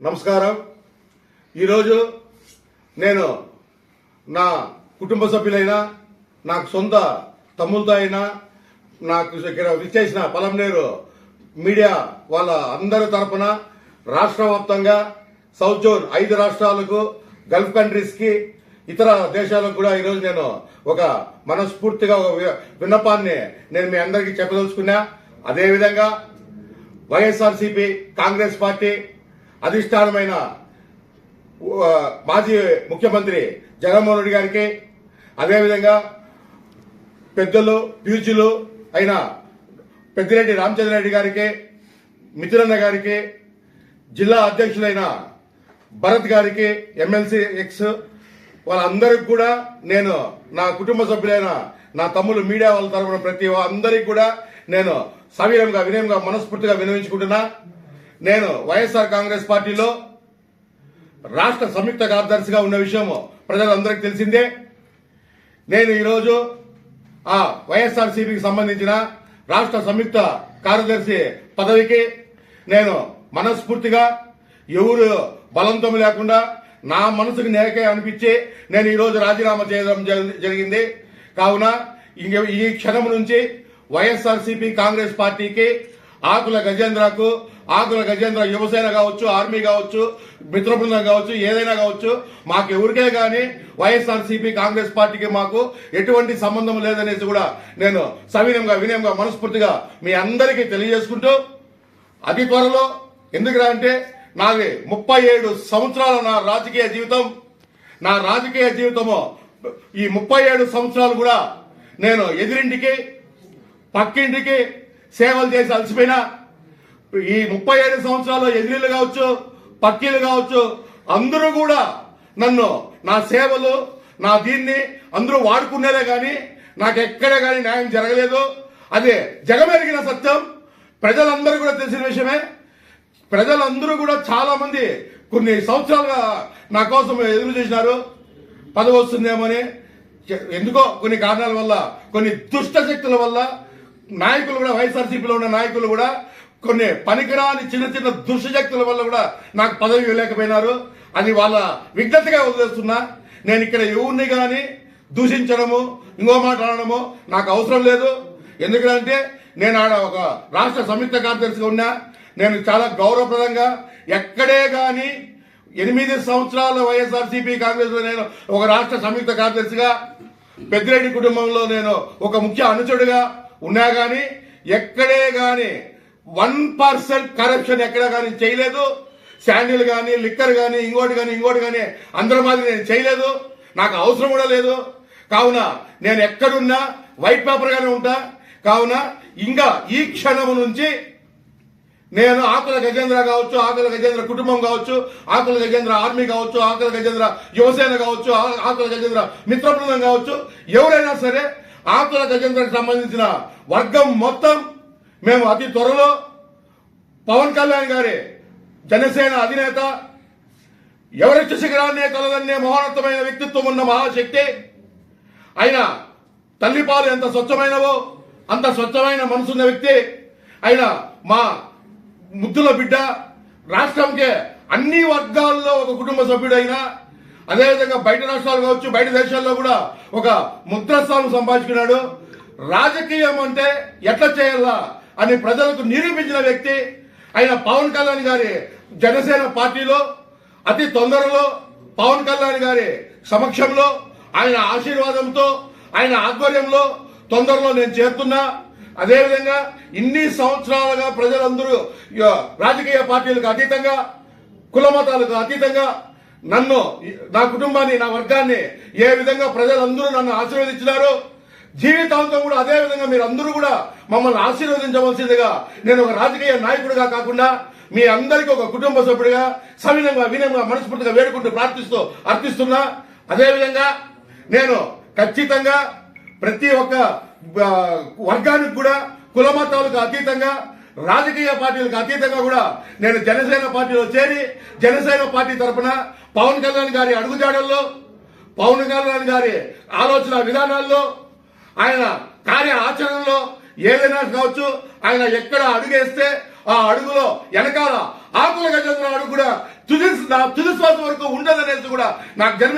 నమస్కారం. ఈరోజు నేను నా కుటుంబ సభ్యులైన నాకు సొంత తమ్ములతో అయినా నాకు ఇక్కడ విచ్చేసిన పలంనేరు మీడియా వాళ్ళ అందరి తరపున రాష్ట్ర వ్యాప్తంగా సౌత్ జోన్ ఐదు రాష్ట్రాలకు గల్ఫ్ కంట్రీస్కి ఇతర దేశాలకు కూడా ఈరోజు నేను ఒక మనస్ఫూర్తిగా ఒక విన్నపాన్ని నేను మీ అందరికీ చెప్పదలుచుకున్నా. అదేవిధంగా వైఎస్ఆర్సీపీ కాంగ్రెస్ పార్టీ అధిష్టానమైన మాజీ ముఖ్యమంత్రి జగన్మోహన్ రెడ్డి గారికి అదేవిధంగా పెద్దలు ప్యూచులు అయిన పెద్దిరెడ్డి రామచంద్రారెడ్డి గారికి మిథునన్న గారికి జిల్లా అధ్యక్షులైన భరత్ గారికి ఎమ్మెల్సీ ఎక్స్ వాళ్ళందరికి కూడా నేను నా కుటుంబ సభ్యులైన నా తమ్ముడు మీడియా వాళ్ళ తరఫున ప్రతి అందరికి కూడా నేను సవీరంగా వినయంగా మనస్ఫూర్తిగా వినియోగించుకుంటున్నా. నేను వైఎస్ఆర్ కాంగ్రెస్ పార్టీలో రాష్ట్ర సంయుక్త కార్యదర్శిగా ఉన్న విషయం ప్రజలందరికీ తెలిసిందే. నేను ఈరోజు ఆ వైఎస్ఆర్సీపీకి సంబంధించిన రాష్ట్ర సంయుక్త కార్యదర్శి పదవికి నేను మనస్ఫూర్తిగా ఎవరు బలంతో లేకుండా నా మనసుకు నేకే అనిపించి నేను ఈరోజు రాజీనామా చేయడం జరిగింది. కావున ఇంక ఈ క్షణం నుంచి వైఎస్ఆర్సీపీ కాంగ్రెస్ పార్టీకి ఆకుల గజేంద్రకు ఆకుల గజేంద్ర యువసేన కావచ్చు ఆర్మీ కావచ్చు మిత్ర బృందం కావచ్చు ఏదైనా కావచ్చు మాకు ఎవరికే కానీ వైఎస్ఆర్సీపీ కాంగ్రెస్ పార్టీకి మాకు ఎటువంటి సంబంధం లేదనేసి కూడా నేను సవినయంగా వినయంగా మనస్ఫూర్తిగా మీ అందరికీ తెలియజేసుకుంటూ అతి త్వరలో ఎందుకురా అంటే నాది ముప్పై ఏడు సంవత్సరాల నా రాజకీయ జీవితం. నా రాజకీయ జీవితము ఈ ముప్పై ఏడు సంవత్సరాలు కూడా నేను ఎదిరింటికి పక్కింటికి సేవలు చేసి అలసిపోయినా ఈ ముప్పై ఐదు సంవత్సరాలు ఎదిరీలు కావచ్చు పక్కీలు కావచ్చు అందరూ కూడా నన్ను నా సేవలు నా దీన్ని అందరూ వాడుకునేలే కానీ నాకు ఎక్కడ కానీ న్యాయం జరగలేదు. అదే జగమెరిగిన సత్యం ప్రజలందరూ కూడా తెలిసిన విషయమే. ప్రజలందరూ కూడా చాలా మంది కొన్ని సంవత్సరాలుగా నా కోసం ఎదురు చూసినారు. పదవి వస్తుందేమో అని ఎందుకో కొన్ని కారణాల వల్ల కొన్ని దుష్ట శక్తుల వల్ల నాయకులు కూడా వైఎస్ఆర్సీపీలో ఉన్న నాయకులు కూడా కొన్ని పనికిరాని చిన్న చిన్న దుష్టశక్తుల వల్ల కూడా నాకు పదవి ఇవ్వలేకపోయినారు. అది వాళ్ళ విజ్ఞతగా వదిలేస్తున్నా. నేను ఇక్కడ ఎవరిని కానీ దూషించడము ఇంకో మాట్లాడడము నాకు అవసరం లేదు. ఎందుకంటే నేను ఆడ ఒక రాష్ట్ర సంయుక్త కార్యదర్శిగా ఉన్నా. నేను చాలా గౌరవప్రదంగా ఎక్కడే గాని ఎనిమిది సంవత్సరాల వైఎస్ఆర్సీపీ కాంగ్రెస్లో నేను ఒక రాష్ట్ర సంయుక్త కార్యదర్శిగా పెద్దిరెడ్డి కుటుంబంలో నేను ఒక ముఖ్య అనుచరుడిగా ఉన్నా కానీ ఎక్కడే కానీ వన్ పర్సెంట్ కరప్షన్ ఎక్కడ కానీ చేయలేదు. శాండిల్ కానీ లిక్కర్ కానీ ఇంకోటి కానీ ఇంకోటి కానీ అందరి మాదిరి నేను చేయలేదు. నాకు అవసరం కూడా లేదు. కావున నేను ఎక్కడున్నా వైట్ పేపర్గానే ఉంటా. కావున ఇంకా ఈ క్షణం నుంచి నేను ఆకుల గజేంద్ర కావచ్చు ఆకుల గజేంద్ర కుటుంబం కావచ్చు ఆకుల గజేంద్ర ఆర్మీ కావచ్చు ఆకుల గజేంద్ర యువసేన కావచ్చు ఆ- ఆకుల గజేంద్ర మిత్ర బృందం కావచ్చు. ఎవరైనా సరే ఆకుల గజేంద్రకు సంబంధించిన వర్గం మొత్తం మేము అతి త్వరలో పవన్ కళ్యాణ్ గారి జనసేన అధినేత ఎవరెస్ట్ శిఖరాన్నే కలదన్నే మహోన్నతమైన వ్యక్తిత్వం ఉన్న మహాశక్తి ఆయన తల్లిపాలు ఎంత స్వచ్ఛమైనవో అంత స్వచ్ఛమైన మనసున్న వ్యక్తి ఆయన మా ముద్దుల బిడ్డ రాష్ట్రంకే అన్ని వర్గాల్లో ఒక కుటుంబ సభ్యుడైన అదేవిధంగా బయట రాష్ట్రాలు కావచ్చు బయట దేశాల్లో కూడా ఒక ముద్రస్థానం సంపాదించుకున్నాడు. రాజకీయం అంటే ఎట్లా చేయాలా అని ప్రజలకు నిరూపించిన వ్యక్తి ఆయన పవన్ కళ్యాణ్ గారి జనసేన పార్టీలో అతి తొందరలో పవన్ కళ్యాణ్ గారి సమక్షంలో ఆయన ఆశీర్వాదంతో ఆయన ఆధ్వర్యంలో తొందరలో నేను చేరుతున్నా. అదేవిధంగా ఇన్ని సంవత్సరాలుగా ప్రజలందరూ రాజకీయ పార్టీలకు అతీతంగా కుల మతాలకు అతీతంగా నన్ను నా కుటుంబాన్ని నా వర్గాన్ని ఏ విధంగా ప్రజలందరూ నన్ను ఆశీర్వదించినారో జీవితాంతం కూడా అదే విధంగా మీరు అందరూ కూడా మమ్మల్ని ఆశీర్వదించవలసిందిగా నేను ఒక రాజకీయ నాయకుడిగా కాకుండా మీ అందరికీ ఒక కుటుంబ సభ్యుడిగా సవినంగా వినయంగా మనస్ఫూర్తిగా వేడుకుంటూ ప్రార్థిస్తూ అర్పిస్తున్నా. అదేవిధంగా నేను ఖచ్చితంగా ప్రతి ఒక్క వర్గానికి కూడా కులమతాలకు అతీతంగా రాజకీయ పార్టీలకు అతీతంగా కూడా నేను జనసేన పార్టీలో చేరి జనసేన పార్టీ తరపున పవన్ కళ్యాణ్ గారి అడుగుజాడల్లో పవన్ కళ్యాణ్ గారి ఆలోచన విధానాల్లో ఆయన కార్య ఆచరణలో ఏదైనా కావచ్చు ఆయన ఎక్కడ అడుగేస్తే ఆ అడుగులో వెనకాల ఆకుల గజేంద్ర అడుగు కూడా తుది తుది శ్వాస వరకు ఉండదనేసి కూడా నాకు జన్మ